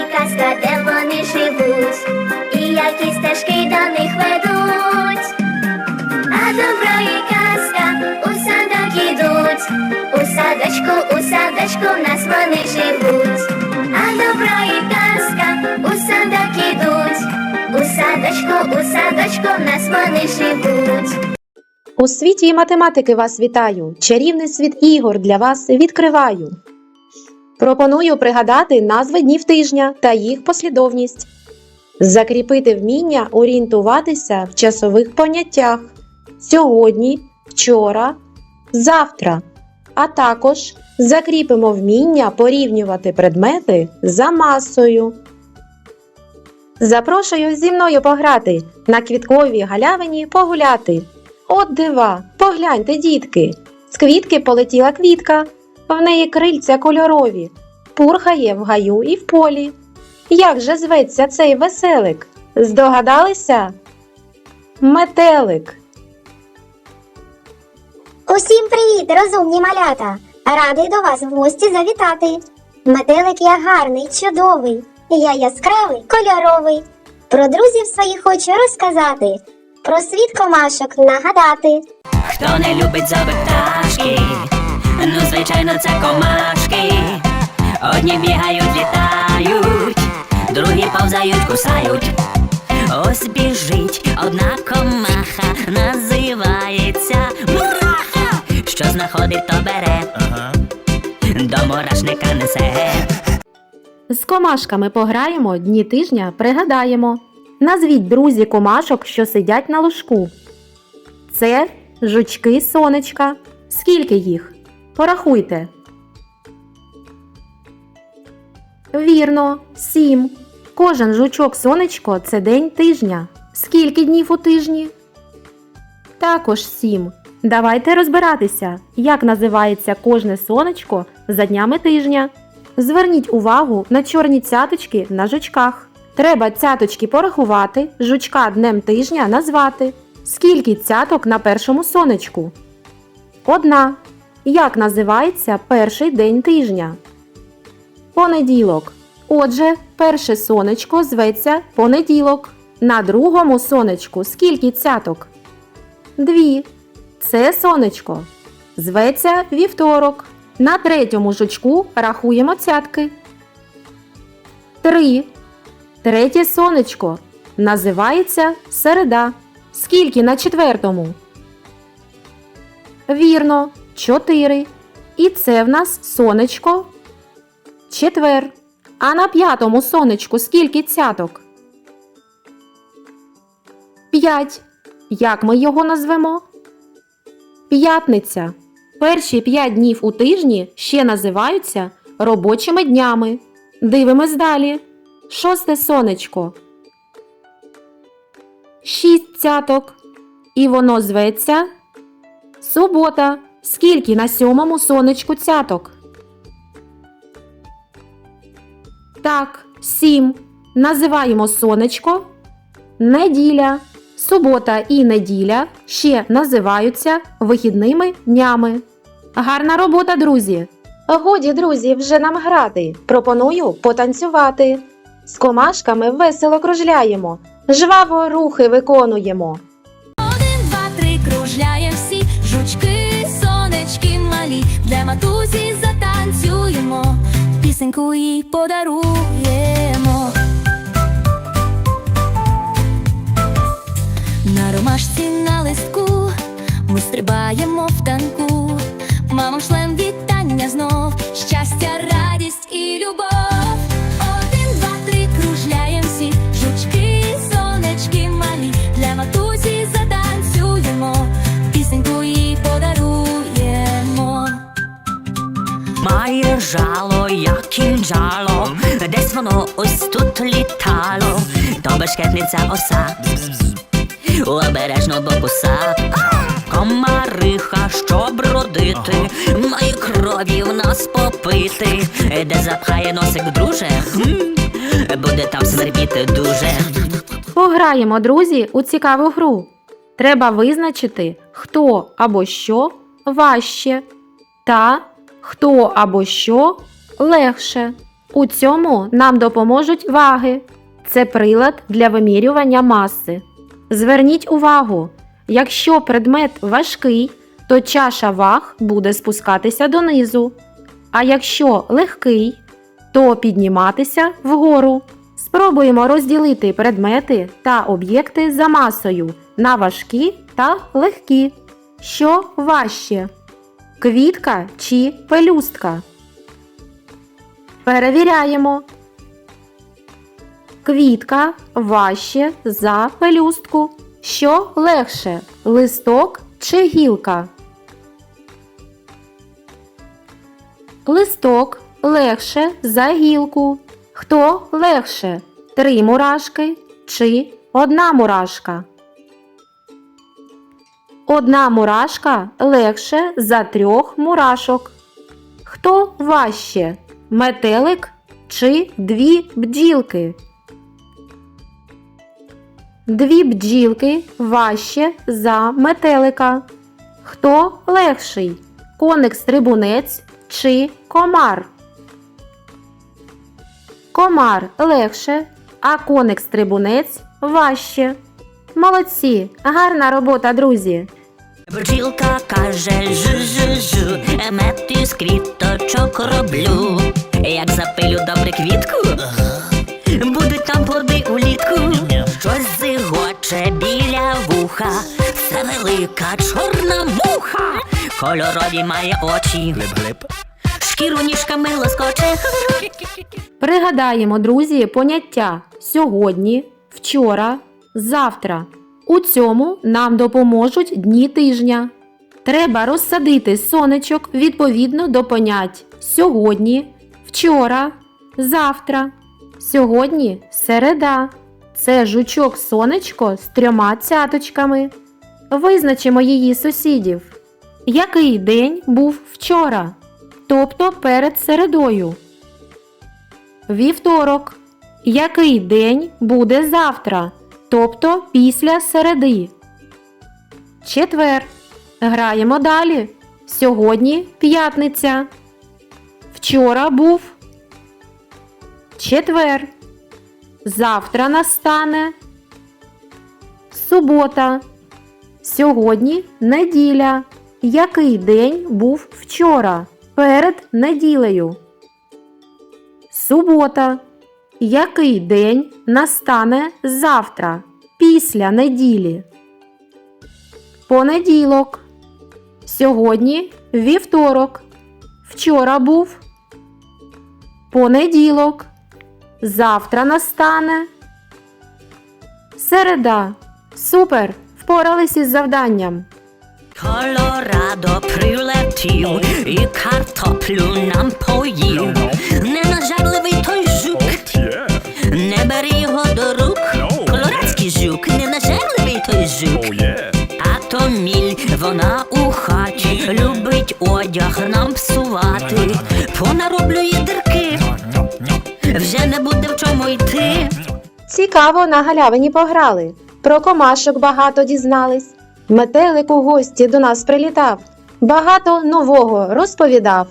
і казка, де вони живуть, і які стежки до них ведуть. А добро і казка у садок ідуть, у садочку, у садочку в нас вони живуть. А добро і казка у садок ідуть, у садочку, у садочку в нас вони живуть. У світі математики вас вітаю. Чарівний світ ігор для вас відкриваю. Пропоную пригадати назви днів тижня та їх послідовність. Закріпити вміння орієнтуватися в часових поняттях сьогодні, вчора, завтра. А також закріпимо вміння порівнювати предмети за масою. Запрошую зі мною пограти на квітковій галявині погуляти. От дива, погляньте, дітки. З квітки полетіла квітка, в неї крильця кольорові, пурхає в гаю і в полі. Як же зветься цей веселик? Здогадалися? Метелик. Усім привіт, розумні малята! Радий до вас в гості завітати. Метелик я гарний, чудовий, я яскравий, кольоровий. Про друзів своїх хочу розказати, про світ комашок нагадати. Хто не любить пташки, ну звичайно це комашки. Одні бігають, літають, другі повзають, кусають. Ось біжить одна комаха, називається мураха. Що знаходить, то бере, до мурашника несе. З комашками пограємо, дні тижня пригадаємо. Назвіть друзі комашок, що сидять на ложку. Це жучки сонечка. Скільки їх? Порахуйте. Вірно, сім. Кожен жучок сонечко це день тижня. Скільки днів у тижні? Також сім. Давайте розбиратися, як називається кожне сонечко за днями тижня. Зверніть увагу на чорні цяточки на жучках. Треба цяточки порахувати, жучка днем тижня назвати. Скільки цяток на першому сонечку? Одна. Як називається перший день тижня? Понеділок. Отже, перше сонечко зветься понеділок. На другому сонечку скільки цяток? Дві. Це сонечко. Зветься вівторок. На третьому жучку рахуємо цятки. Три. Третє сонечко. Називається середа. Скільки на четвертому? Вірно, чотири. І це в нас сонечко. Четвер. А на п'ятому сонечку скільки цяток? П'ять. Як ми його назвемо? П'ятниця. Перші п'ять днів у тижні ще називаються робочими днями. Дивимось далі. Шосте сонечко. Шість цяток. І воно зветься субота. Скільки на сьомому сонечку цяток? Так, сім. Називаємо сонечко. Неділя. Субота і неділя ще називаються вихідними днями. Гарна робота, друзі! Годі, друзі, вже нам грати. Пропоную потанцювати. З комашками весело кружляємо, жваво рухи виконуємо. Матусі затанцюємо, пісеньку їй подаруємо. На ромашці на листку ми стрибаємо в танку, Має жало, як кінжало, десь воно ось тут літало, то бешкетниця оса, обережно бо куса. Комариха, щоб родити, має крові в нас попити, де запхає носик друже, буде там свербіти дуже. Пограємо, друзі, у цікаву гру. Треба визначити, хто або що важче. Та хто або що легше. У цьому нам допоможуть ваги. Це прилад для вимірювання маси. Зверніть увагу, якщо предмет важкий, то чаша ваг буде спускатися донизу. А якщо легкий, то підніматися вгору. Спробуємо розділити предмети та об'єкти за масою на важкі та легкі. Що важче? Квітка чи пелюстка? Перевіряємо. Квітка важче за пелюстку. Що легше? Листок чи гілка? Листок легше за гілку. Хто легше? Три мурашки чи одна мурашка? Одна мурашка легше за трьох мурашок. Хто важче? Метелик чи дві бджілки? Дві бджілки важче за метелика. Хто легший? Коник-стрибунець чи комар? Комар легше, а коник-стрибунець важче. Молодці! Гарна робота, друзі! Бджілка каже жу-жу-жу, мед із квіточок роблю. Як запилю добре квітку, будуть там плоди улітку. Щось зигоче біля вуха, це велика чорна муха. Кольорові має очі, шкіру ніжками лоскоче. Пригадаємо, друзі, поняття сьогодні, вчора, завтра. У цьому нам допоможуть дні тижня. Треба розсадити сонечок відповідно до понять сьогодні, вчора, завтра. Сьогодні середа. Це жучок сонечко з трьома цяточками. Визначимо її сусідів. Який день був вчора? Тобто перед середою. Вівторок. Який день буде завтра? Тобто після середи. Четвер. Граємо далі. Сьогодні п'ятниця. Вчора був. Четвер. Завтра настане. Субота. Сьогодні неділя. Який день був вчора? Перед неділею. Субота. Який день настане завтра, після неділі? Понеділок. Сьогодні вівторок. Вчора був. Понеділок. Завтра настане. Середа. Супер! Впорались із завданням. Колорадо прилетів і картоплю нам поїв. Ненажерливий той вона у хаті любить одяг нам псувати. Понароблює дирки, вже не буде в чому йти. Цікаво на галявині пограли. Про комашок багато дізнались. Метелик у гості до нас прилітав. Багато нового розповідав.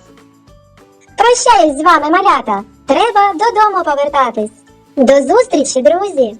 Прощаюсь з вами, малята. Треба додому повертатись. До зустрічі, друзі!